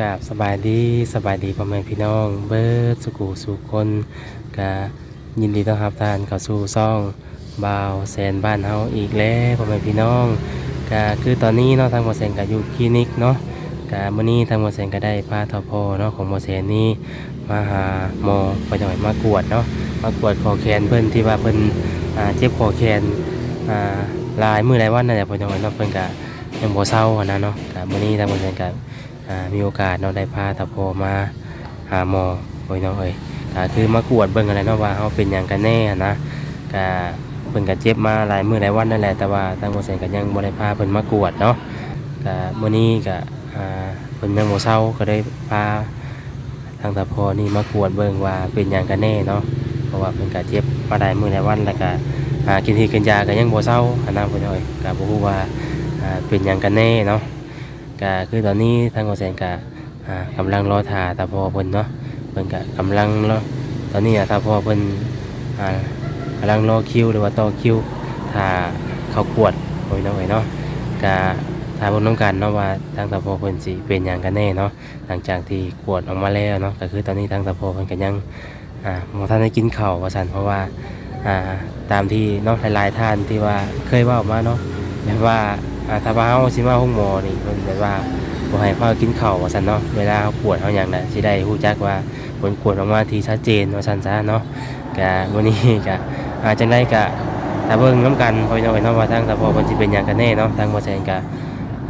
กาบสบายดีสบายดีพ่อแม่พี่น้อง เบิร์ดสุกูสุคนกะยินดีต้อนรับทานเข้าสู่ซ่องบ่าวแสนบ้านเฮาอีกแล้วพ่อแม่พี่น้องกะคือตอนนี้เนาะทางหมอแสนกะอยู่คลินิกเนาะกะมื้อนี้ทางหมอแสนก็ได้พาทอพอเนาะของหมอแสนนี่มาหาหมอไปหน่อยมากวดเนาะมากวดคอแขนเพิ่นที่ว่าเพิ่นอ่าเจ็บคอแขนอ่าหลายมื้อหลายวันนั่นแหละพ่อน้องเนาะเพิ่นกะยังบ่เศร้าหั้นนะเนาะกะมื้อนี้ทางหมอแสนกะ มีโอกาสเราะได้พาตาโพมาหาหมอโอ้ยน้องเอ้ยก็คือมากวดเบิ่งอะไรเนาะว่าเขาเป็นอย่างกันแน่นะก็เพิ่นก็เจ็บมาหลายมื้อหลายวันนั่นแหละแต่ว่าทางบ่แซนก็ยังบ่ได้พาเพิ่นมากวดเนาะก็มื้อนี้ก็อ่าเพิ่นยังบ่เซาก็ได้พาทางตาโพนี่มากวดเบิ่งว่าเป็นอย่างกันแน่เนาะเพราะว่าเพิ่นก็เจ็บมาหลายมื้อหลายวันแล้วก็อ่ากินที่กินยาก็ยังบ่เซาหันนะเพิ่นเอ้ยก็บ่ฮู้ว่าอ่าเป็นอย่างกันแน่เนาะ ก็คือตอนนี้ทางโอแซนก็กำลังรอถ่าตาพอเพิ่นเนาะเพิ่นก็กำลังรอตอนนี้อะตาพอเพิ่นกำลังรอคิวหรือว่าต่อคิวถ่าเขากวดโอ้ยน้องเอ้ยเนาะก็ถ้าเพิ่นต้องการเนาะว่าทางตาพอเพิ่นสิเป็นหยังกันแน่เนาะหลังจากที่กวดออกมาแล้วเนาะก็คือตอนนี้ทางตาพอเพิ่นก็ยังอ่าบ่ทันได้กินข้าวว่าซั่นเพราะว่าอ่าตามที่เนาะหลายๆท่านที่ว่าเคยว้าออกมาเนาะแบบว่า อ่าถ้าว่าเฮาสิมาห้องหมอนี่เพิ่นแบบว่าบ่ให้พ่อกินข้าวว่าซั่นเนาะเวลาเฮาปวดเฮาหยังน่ะสิได้ฮู้จักว่าผลกวดออกมาที่ชัดเจนว่าซั่นซะเนาะก็มื้อนี้ก็อาจังได้ก็ถ้าเบิ่งนํกันพ่อพี่น้องเนาะว่าทางสะพอเพิ่นสิเป็นหยังกันแน่เนาะทางบ่แซนก็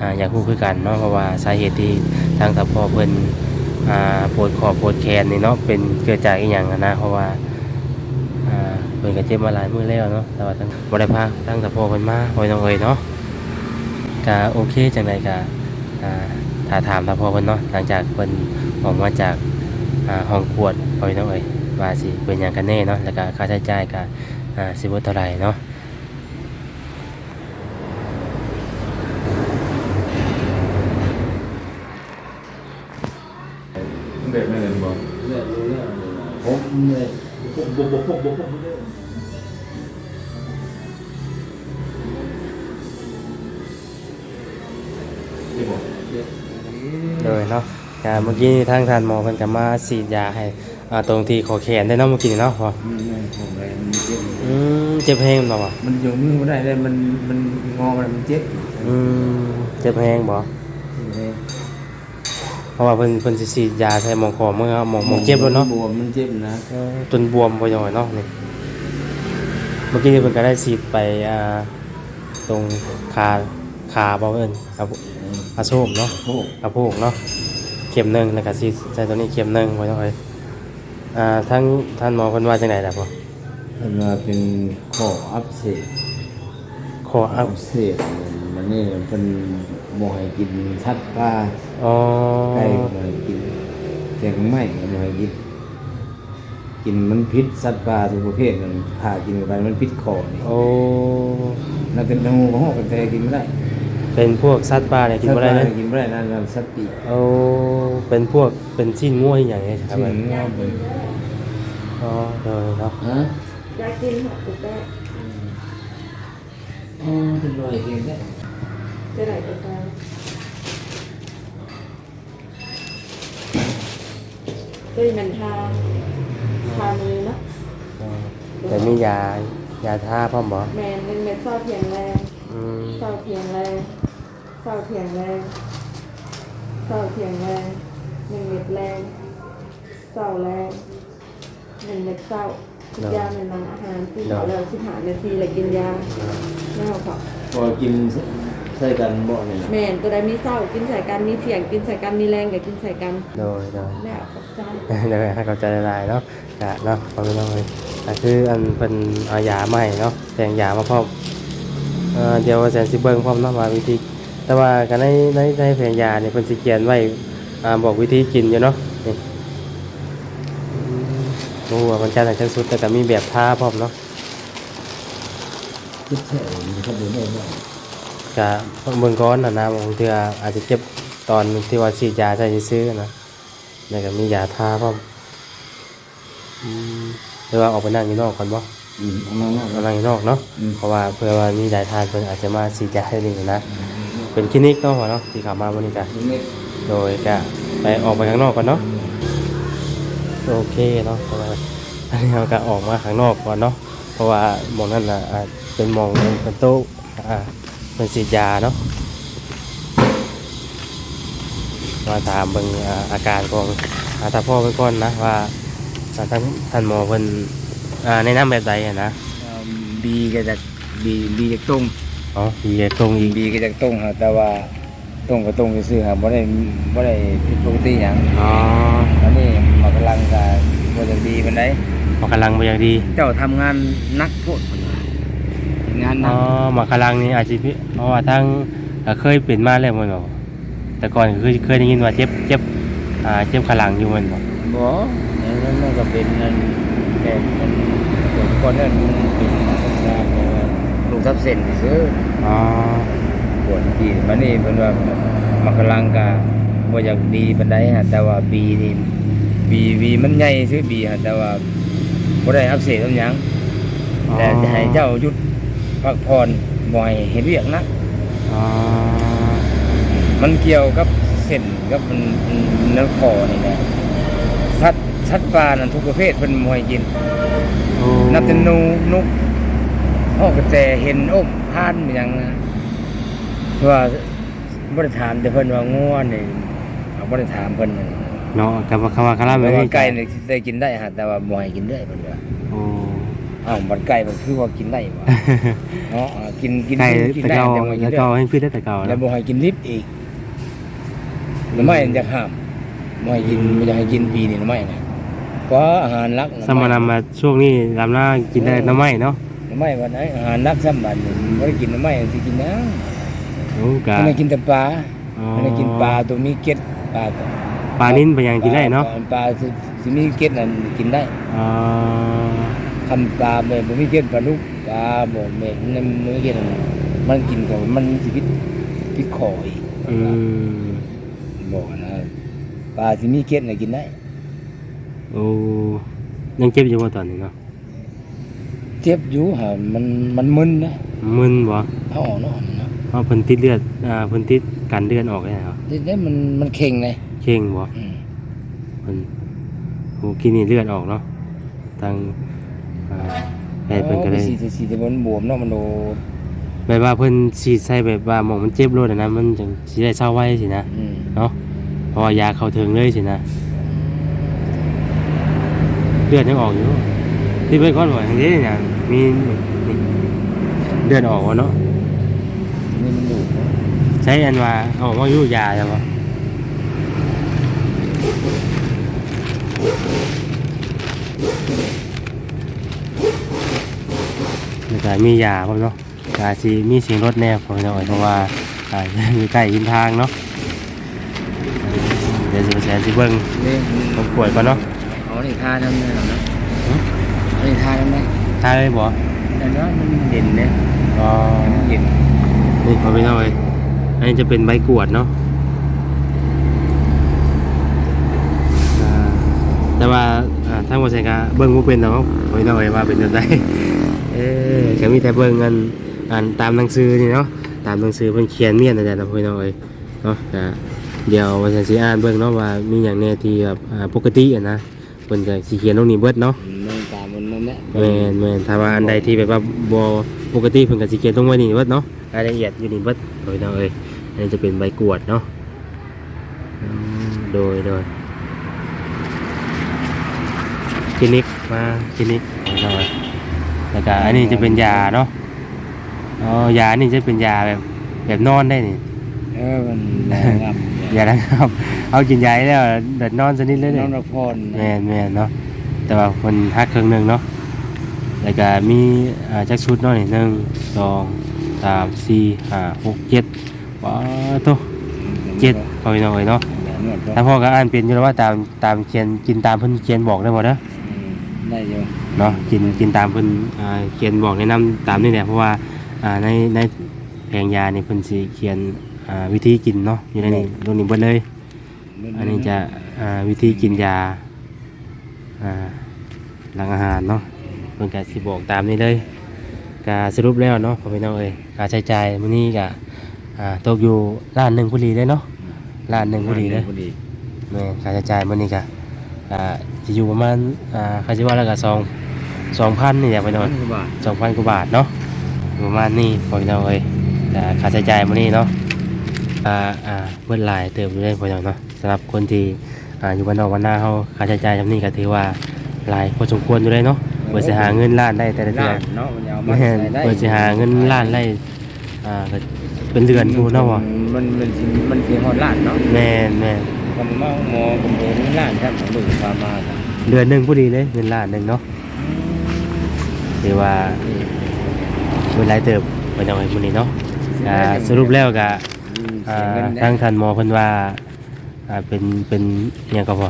อ่าอยากฮู้คือกันเนาะเพราะว่าสาเหตุที่ทางสะพอเพิ่นอ่าปวดคอปวดแขนนี่เนาะเป็นเกิดจากอีหยังนะเพราะว่าอาเพิ่นก็เจ็บมาหลายมื้อแล้วเนาะแต่ว่าทางบ่ได้พาทางสะพเพิ่นมาพ่อพี่น้องเอ้ยเนาะ ก็โอเคจังไดก็อ่าถ้าถามทางพ่อเพิ่นเนาะหลังจากเพิ่นออกมาจากอ่าห้องกวดพ่อพี่น้องเอ้ยว่าสิเป็นหยังกันแน่เนาะแล้วก็ค่าใช้จ่ายก็อ่าสิเบิดเท่าไหร่เนาะเด็กไม่เรียนบอกเลือดรู้เรื่องเลยนะผมเลยผมผมผมผมผมผม โดยเนาะก็เมื่อกี้ทางท่านหมอเพิ่นก็มาฉีดยาให้อ่าตรงที่คอแขนได้เนาะเมื่อกี้นี่เนาะพ่อมันเรื่องของอะไรมันเจ็บอืมเจ็บแฮงบ่วะมันยกมือไม่ได้เลยมันมันงอมันมันเจ็บอืมเจ็บแฮงบ่เพราะว่าเพิ่นเพิ่นสิฉีดยาใส่หมองคอเมื่อหมองหมองเจ็บแล้วเนาะบวมมันเจ็บนะเออจนบวมไปหน่อยเนาะนี่เมื่อกี้นี่เพิ่นก็ได้ฉีดไปอ่าตรงขาขาบ่เอิ้นครับ อาโซมเนาะโอ้กระโพกเนาะเข็มหนึ่งแล้วก็ฉีดใส่ตัวนี้เข็มหนึ่งไว้หน่อยอ่าทั้งท่านหมอเพิ่นว่าจังไดล่ะพ่อมันว่าเป็นข้ออักเสบคออัอัพกเสบมันนี่เป็นบ่ให้กินสัตว์ปลาอ๋อไก่ก็บ่ให้กินแกงไม้ก็บ่ให้กิน กินมันพิษสัตว์ปลาทุกประเภทมันผ่ากินเข้าไปมันพิษคอนี่โอ้แล้วเป็นงูของห้องกันแต่กินไม่ได้ เป็นพวกสัตว์ป่าเนี่ยกินบ่ได้เลยกินไม่ได้นั่นนั่นสัตว์ปีกโอ้เป็นพวกเป็นชิ้นง่วยอย่างเงี้ยครับชื่อเงี้ยเป็นอ๋อเออเนาะฮะอยากกินหัวตุ๊กแกอ๋อเป็นรอยเองได้จะไหนตุ๊กแกก็มันทาทามือเนาะอ๋อแต่มียายาทาพร้อมบ่แมนเป็นเม็ดเศร้าเพียงแรงอืมเศร้าเพียงแรงเศร้าเพียงแรงเศร้าเพียงแรงหนึ่งเม็ดแรงเศร้าแรงหนึ่งเม็ดเศร้าทุกยาเป็นนำอาหารที่เขาแล้วสิบหานาทีเลยกินยาไม่เอาเขาพอกินใส่กันบ่เนี่ยแม่นตัวใดมีเศร้ากินใส่กันมีเถียงกินใส่กันมีแรงกับกินใส่กันโดยโดยแม่เอากับใจเดี๋ยวให้เข้าใจหลายๆเนาะกะเนาะพอไม่ต้องเลยแต่คืออันเป็นเอายามาใหม่เนาะแต่งยามาพร้อมเอ่อเดี๋ยวแสนสิเบิ้งพร้อมเนาะว่าวิธี แต่ว่ากันในในในแผงยาเนี่ยเพิ่นสิเขียนไว้อ่าบอกวิธีกินอยู่เนาะนี่อืมรู้ว่ามันจะไหนชั้นสุดแต่ก็มีแบบท่าพร้อมเนาะคิดแค่มันก็ดูได้บ่กะเบิ่งก้อนน่ะนะบางเทื่ออาจจะเจ็บตอนที่ว่าฉีดยาใส่ซื้อๆนะแล้วก็มียาท่าพร้อมอืมหรือว่าออกไปนั่งอยู่นอกก่อนบ่อืมเอามาๆกำลังอยู่นอกเนาะอืมเพราะว่าเพื่อว่ามีหลายทานเพิ่นอาจจะมาฉีดยาให้นี่นะ เป็นคลินิกเนาะหัวเนาะที่เข้ามาวันนี้กะเม็ดโดยกะไปออกไปข้างนอกก่อนเนาะโอเคเนาะเพราะว่าอันนี้เราก็ออกมาข้างนอกก่อนเนาะเพราะว่ามองนั่นนะอาจเป็นมองเป็นโต๊ะอ่าเป็นสีดยาเนาะมาถามเบิ่งอาการของอาตาพ่อไว้ก่อนนะว่าอ่าท่านท่านหมอเพิ่นแนะนำแบบใดนะบีก็จากบีบีจากตรง อ๋อดีตรงอีกบีก็จากตรงครับแต่ว่าตรงก็ตรงซื่อๆครับบ่ได้บ่ได้ผิดปกติหยังอ๋ออันนี้มันกำลังก็บ่จะดีปานใดหมอกำลังมาอย่างดี เจ้าทำงานหนักโพดงานหนัอ๋อกหมอกำลังนี่อาจจะพิเพราะว่าทั้งเอ่อเคยเป็นมาแล้วมันบอกแต่ก่อนเคยเคยได้ยินว่าเจ็บเจ็บอ่าเจ็บขลังอยู่มันบอกบ่นั่นมันก็เป็นนั่นแต่มันเกิดก่อนนั้นมันเป็นงานแต่ว่า ลูกทับเส้นซื้ออ๋อปวดที่มันนี่เพิ่นว่ามันกำลังก็บ่อยากดีปานใดฮะแต่ว่าบีนี่บีบีมันใหญ่ซื่อบีฮะแต่ว่าบ่ได้อักเสบอันหยังแต่จะให้เจ้าหยุดพักผ่อนบ่ให้เฮ็ดเวียกหนักอ๋อมันเกี่ยวกับเส้นกับมันมันนั่นคอนี่แหละสัตว์สัตว์ป่านั่นทุกประเภทเพิ่นบ่ให้กินโอ้นับแต่หนูนก อ้อกระแตเห็นอ้มพานมันหยังนะเพราะว่าบ่ได้ถามแต่เพิ่นว่างัวนี่เอาบ่ได้ถามเพิ่นนั่นเนาะกับว่าคำว่าคำว่าแต่แบบว่านี้ไก่นี่ได้กินได้ฮะแต่ว่าบ่ให้กินได้เพิ่นว่าโอ้อ้าวมันไก่มันคือว่ากินได้บ่เนาะอ่ากินกินไก่กินแต่ได้เก่าแต่บ่ให้กิแต่นได้เก่าให้พี่ได้แต่เก่าแล้แล้ววบ่ให้กินลิบอีกหน่อไม้มันจะห้ามบ่ให้กินบ่อยากให้กินปีนี่หน่อไม้นะเพราะอาหารหลักหน่อสมานำมาช่วงนี้ลำหน้ากินได้น้ำไหมเนาะหน่อ ไม้วันไหนอาหารหลักซ้ำบัดนี่บ่ได้กินหน่อไม้สิกินหยังโอ้กะมันได้กินแต่ปลาอ๋อมันได้กินปลาตัวมีเกล็ดปลาปลานิ่นไปยังกินได้เนาะปลาสิสิมีเกล็ดนั่นกินได้อ๋อคำปลาแบบบ่มีเกล็ดปลาลูกปลาบ่แม่นมันมีเกล็ดนั่นมันกินก็มันสิพิษพิษคออีกอืมบอกนะปลาสิมีเกล็ดน่ะกินได้โอ้ยังเจ็บอยู่ว่าตอนนี้เนาะ เจ็บอยู่ฮะมันมันมึนนะมึนบ่เอาออกเนาะมันเนาะเพราะเพิ่นติดเลือดอ่าเพิ่นติดกันเลือดออกได้ครับนี่นี่มันมันเข่งเลยเข่งบ่อืมเพิ่นโหกินนี่เลือดออกเนาะทางอ่าแพทย์เพิ่นก็เลยสีสีแต่บนบวมเนาะมันโดนแบบว่าเพิ่นฉีดใส่แบบว่าหมองมันเจ็บโลดอะนะมันจังสิได้เศร้าไว้สินะอืมเนาะเพราะว่ายาเข้าถึงเลยสินะเลือดยังออกอยู่ที่เพิ่นก้อนบ่อย่างนี้เนี่ย มีนี่เลือดออกวะเนาะนี่มันดูดเนาะใช้อันว่าเอาว่าอยู่ยาใช่ปะแล้วก็มียาพร้อมเนาะกาสีมีเสียงรถแน่พอหน่อยเพราะว่าอ่าอยู่ใกล้ยินทางเนาะเดี๋ยวสิไปแสนสิเบิ้งนี่ผมป่วยก่อนเนาะเอานี่ทาน้ำเนี่ยเนาะเอานี่ทาน้ำเนี่ย ทายเลยบ่แต่เนาะมันเด่นเนี่ยอ๋อมันเด่นนี่พอไปหน่อยอันนี้จะเป็นใบกวดเนาะอ่าแต่ว่าอ่าทางบริษัทก็เบิ้งบ่เป็นเนาะพอไปหน่อยว่าเป็นจังไดเออก็มีแต่เบิ่งกันอ่านตามหนังสือนี่เนาะตามหนังสือเพิ่นเขียนเมียนอาจารย์นะพี่น้องเอ้ยเนาะก็เดี๋ยวว่าจะสิอ่านเบิ่งเนาะว่ามีหยังแน่ที่แบบอ่าปกติอะนะเพิ่นก็สิเขียนลงนี่เบิดเนาะ แหละแม่นแม่นถ้าว่าอันใดที่แบบว่าบ่ปกติเพิ่นก็สิเขียนลงไว้นี่เบิดเนาะรายละเอียดอยู่นี่เบิดพี่น้องเอ้ยอันนี้จะเป็นใบกวดเนาะอืมโดยโดยคลินิกมาคลินิกพี่น้องเอ้ยแล้วก็อันนี้จะเป็นยาเนาะอ๋อยานี่จะเป็นยาแบบแบบนอนได้นี่เออมันแรงครับยาแล้วครับเอากินยาแล้วเดินนอนสนิทเลยน้เนี่อยงรักพรแม่นแม่นเนาะแต่ว่าคนฮักเครื่องหนึ่งเนาะ แล้วก็มีจักชุดนาะนี่หนึ่งสองสามสี่ห้าหกเจ็ดว้าตัวเจ็ดพอพี่น้อยเนาะถ้าพ่อก็อ่านเป็นอยู่แล้วว่าตามตามเขียนกินตามเพิ่นเขียนบอกได้หมดนะได้อยู่เนาะกินกินตามเพิ่นเขียนบอกแนะนำตามนี่แหละเพราะว่าในในแผงยาในเพิ่นสิเขียนวิธีกินเนาะอยู่ในนี้ตรงนี้เบิดเลย อันนี้จะวิธีกินยาหลังอาหารเนาะ เพิ่นก็สิบอกตามนี้เลยก็สรุปแล้วเนาะพ่อพี่น้องเอ้ยค่าใช้จ่ายมื้อนี้ก็อ่าตกอยู่ล้านหนึ่งพอดีเลยเนาะล้านหนึ่งพอดีเลยพอดีแม่ค่าใช้จ่ายมื้อนี้ก็อ่าสิอยู่ประมาณอ่าค่าสิว่าแล้วก็2 2,000นี่แหละพี่น้องพันกว่าบาทสองพันกว่าบาทเนาะประมาณนี้พอพี่น้องเอ้ยแต่ค่าใช้จ่ายมื้อนี้เนาะอ่าอ่าเพิ่นหลายเติมอยู่เลยพอพี่น้องเนาะสำหรับคนที่อ่าอยู่บ้านนอกบ้านนาเฮาค่าใช้จ่ายจำนี้ก็ถือว่าหลายพอสมควรอยู่เลยเนาะ เพื่อสิหาเงินล้านได้แต่ละเดืล้าอนนเนาะมันจะเอามาแม่นใส่ได้เพื่อสิหาเงินล้านได้อ่าก็เป็นเดือนอยู่เนาะว่ะมันมันสิมันสิฮอดล้านเนาะแม่นแม่นคำว่าหมอกำเนิดล้านครับของลูกพามาครับเดือนหนึงพอดีเลยเงินล้านหนึงเนาะถือว่าเวลาเติบไปหน่อยมื้อนี้เนาะก็สรุปแล้วก็อืมอ่าเสียเงินได้ทางท่านหมอเพิ่นว่าอ่าเป็นเป็นอิหยังก็พอ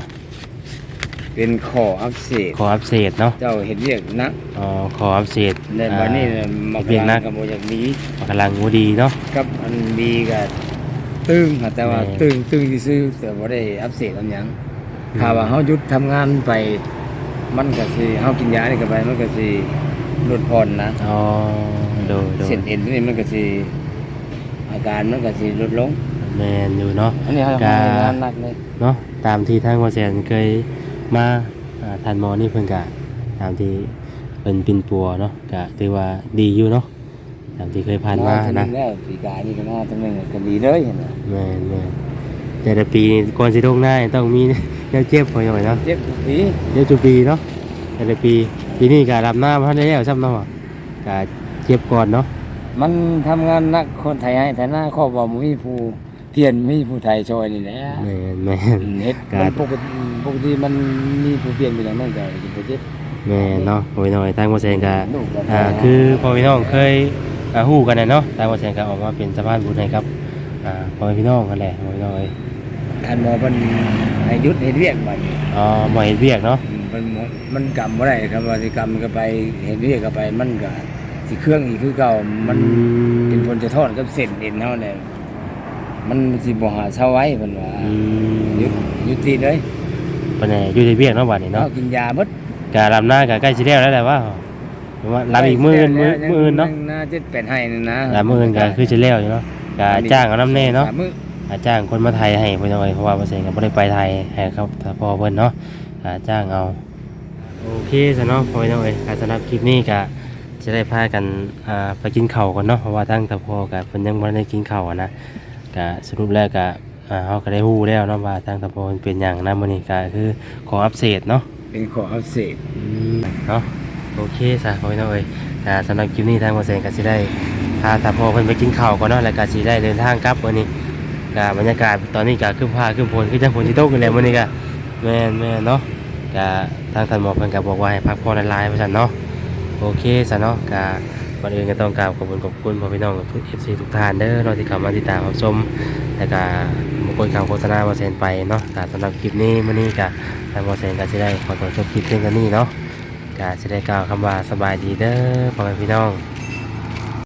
เป็นขออักเสบขออัปเดตเนาะเจ้าเห็นเรียกนักอ๋อขออัปเดตในวันนี้น่ะมาเรียกนักกับโมจากนี้กำลังบ่ดีเนาะ กับอันบีกับตึงค่ะแต่ว่าแม่ตึงตึงซื่อๆแต่ว่าได้อัปเสบอันหยังถ้าว่าเฮาหยุดทำงานไป มันก็สิเฮากินยานี่ก็ไปมันก็สิลดผ่อนนะอ๋อโดยโดยเส้นเอ็นตัวนี้มันก็สิอาการมันก็สิลดลงแม่นอยู่เนาะ อันนี้เขาก็ทำงานหนักเลย เนาะตามที่ทางวาแสนเคย มาอ่าท่านหมอนี่เพิ่นก็ตามที่เพิ่นปินปัวเนาะก็ถือว่าดีอยู่เนาะตามที่เคยผ่านมาเท่นะแล้วปีกายนี่ก็มาทั้งนึงก็ดีเลยเห็นไหมแม่นแม่นแต่ละปีก่อนสิลงหน้าต้องมีแนวเจ็บพอหน่อยเนาะเจ็บทุกทีเดี๋ยวจุปีเนาะแต่ละปีปีนี้ก็รับหน้าพันได้แล้วซ้ำเนาะก็เจ็บก่อนเนาะมันทำงานหนักคนไทยให้แต่หน้าครอบว่ามีผู้เพียรมีผู้ไทยช่วยนี่แหละแม่นแม่นเฮ็ดครับมันปกติป กติมันมีผู้เปลี่ยนไปอย่างนั้นก็จะไปเจ็บ แม่นเนาะโอ้ยหน่อยทางบ่แซงก็ลูกก็อ่าคือพ่อพี่น้องเคยอ่าฮู้กันน่ะเนาะทางบ่แซงก็ออกมาเป็นสะพานบุญให้ครับอ่าพ่อพี่น้องนั่นแหละพ่อพี่น้องเอ้ยท่านหมอมันให้หยุดให้เรียกบัดนี้อ๋อบ่เฮ็ดเวียกเนาะมันมันกรรมบ่ได้ครับว่าสิกรรมก็ไปเห็นเรียกก็ไปมันก็สิเครื่องอีกคือเก่ามันอืมเป็นผลจะทอดกับเส้นเอ็นเฮาเนี่ยมันสิบ่หาเช้าไว้เพิ่นว่าอืมหยุดหยุดติเลย ปานใดอยู่ในเวียกเนาะบัดนี้เนาะเนาะกินยาหมดก็รับหน้าก็ใกล้สิแล้วแล้วแหละว่าว่ารับอีกมื้ออื่นมื้อมื้ออื่นเนาะน่าจะเป็นให้นี่นะรับมื้ออื่นก็คือสิแล้วอยู่เนาะก็จ้างเอานำแน่เนาะสมมื้ออาจ้างคนมาไทยให้เพื่อนเอาไว้เพราะว่าเปอร์เซ็นต์ก็ไม่ได้ไปไทยให้เขาถ้าพอเพิ่นเนาะอาจ้างเอาโอเคซะเนาะพอเนาะเอ้ยการสำหรับคลิปนี้ก็จะได้พากันอ่าไปกินข้าวก่อนเนาะเพราะว่าทั้งตะพอกับเพิ่นยังบ่ได้กินข้าวอะนะก็สรุปแล้วก็ อ่าเฮาก็ได้ฮู้แล้วเนาะว่าทางตะพอเพิ่นเป็นหยังนะมื้อนี้ก็คือขออัปเดตเนาะเป็นขออักเสบอืมเนาะโอเคซะพอเนาะเอ้ยก็สำหรับคลิปนี้ทางเปอร์เซ็นต์ก็สิได้พาตะพอเพิ่นไปกินข้าวก่อนเนาะแล้วก็สิได้เดินทางกลับมื้อนี้ก็บรรยากาศตอนนี้ก็ขึ้นผ้าขึ้นฝนขึ้นจังฝนที่ตกกันแล้วมื้อนี้ก็แม่นแม่นเนาะก็ทางท่านหมอเพิ่นก็บอกว่าให้พักผ่อนหลายๆว่าซั่นเนาะโอเคซะเนาะก็ก่อนอื่นก็ต้องกราบขอบคุณขอบคุณพ่อพี่น้องทุก FC ทุกท่านเด้อเนาะที่เข้ามาติดตามรับชมแล้วก็ บางคนข่าวโฆษณาบอเซนไปเนาะแต่สำหรับคลิปนี้มื้อนี้กับทางบอเซนก็สิได้ขอตัวจบคลิปเพียงเท่านี้เนาะก็สิได้กล่าวคำว่าสบายดีเด้อพ่อแม่พี่น้อง